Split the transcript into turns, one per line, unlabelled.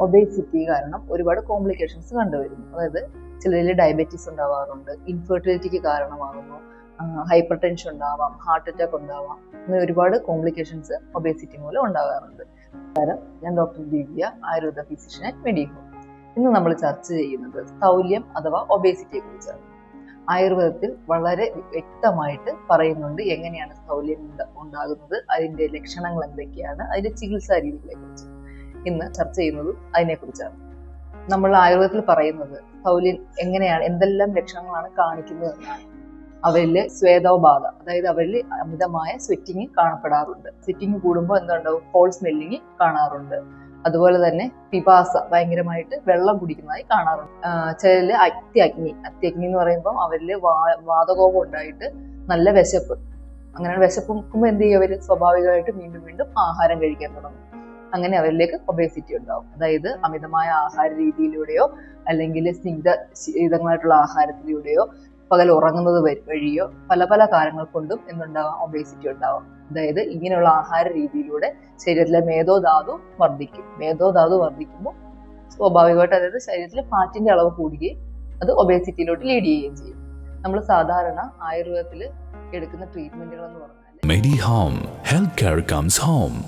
Obesity കാരണം ഒരുപാട് complications കണ്ടുവരുന്നു. അതായത് ചിലരിൽ ഡയബറ്റീസ് ഉണ്ടാവാറുണ്ട് ഇൻഫെർട്ടിലിറ്റിക്ക് കാരണമാകുന്നു ഹൈപ്പർ ടെൻഷൻ ഉണ്ടാവാം ഹാർട്ട് അറ്റാക്ക് ഉണ്ടാവാം അങ്ങനെ ഒരുപാട് കോംപ്ലിക്കേഷൻസ് ഒബേസിറ്റി മൂലം ഉണ്ടാകാറുണ്ട്. നമസ്കാരം ഞാൻ doctor Divya Ayurveda physician at Medico ഇന്ന് നമ്മൾ ചർച്ച ചെയ്യുന്നത് സ്ഥൗല്യം അഥവാ ഒബേസിറ്റിയെ കുറിച്ചാണ് ആയുർവേദത്തിൽ വളരെ വ്യക്തമായിട്ട് പറയുന്നുണ്ട് എങ്ങനെയാണ് സ്ഥൗല്യം ഉണ്ടാകുന്നത് അതിന്റെ ലക്ഷണങ്ങൾ എന്തൊക്കെയാണ് അതിന്റെ ചികിത്സാ രീതികളെ കുറിച്ച് ഇന്ന് ചർച്ച ചെയ്യുന്നതും അതിനെക്കുറിച്ചാണ്. നമ്മൾ ആയുർവേദത്തിൽ പറയുന്നത് പൗലിൻ എങ്ങനെയാണ് എന്തെല്ലാം ലക്ഷണങ്ങളാണ് കാണിക്കുന്നത് എന്നാണ്. അവരിൽ സ്വേദോബാധ അതായത് അവരിൽ അമിതമായ സ്വെറ്റിങ് കാണപ്പെടാറുണ്ട്. സ്വെറ്റിങ് കൂടുമ്പോൾ എന്തുണ്ടാവും? കോൾ സ്മെല്ലിങ് കാണാറുണ്ട്. അതുപോലെ തന്നെ പിപാസ ഭയങ്കരമായിട്ട് വെള്ളം കുടിക്കുന്നതായി കാണാറുണ്ട്. ചിലരിൽ അത്യഗ്നി അത്യഗ്നി എന്ന് പറയുമ്പോൾ അവരിൽ വാതകോപം ഉണ്ടായിട്ട് നല്ല വിശപ്പ്. അങ്ങനെ വിശപ്പ് നിൽക്കുമ്പോൾ എന്ത് ചെയ്യും അവർ സ്വാഭാവികമായിട്ട് വീണ്ടും വീണ്ടും ആഹാരം കഴിക്കാൻ തുടങ്ങും. അങ്ങനെ അവരിലേക്ക് ഒബേസിറ്റി ഉണ്ടാവും. അതായത് അമിതമായ ആഹാര രീതിയിലൂടെയോ അല്ലെങ്കിൽ സ്നിഗ്ധ ശീതങ്ങളായിട്ടുള്ള ആഹാരത്തിലൂടെയോ പകൽ ഉറങ്ങുന്നത് വഴിയോ പല പല കാരണങ്ങൾ കൊണ്ടും എന്തുണ്ടാവാം ഒബേസിറ്റി ഉണ്ടാവാം. അതായത് ഇങ്ങനെയുള്ള ആഹാര രീതിയിലൂടെ ശരീരത്തിലെ മേധോധാതു വർദ്ധിക്കും. മേധോധാതു വർദ്ധിക്കുമ്പോൾ സ്വാഭാവികമായിട്ട് അതായത് ശരീരത്തിലെ ഫാറ്റിന്റെ അളവ് കൂടുകയും അത് ഒബേസിറ്റിയിലോട്ട് ലീഡ് ചെയ്യുകയും ചെയ്യും. നമ്മൾ സാധാരണ ആയുർവേദത്തിൽ എടുക്കുന്ന ട്രീറ്റ്മെന്റുകൾ എന്ന് പറഞ്ഞാൽ
Medi Home health care comes home.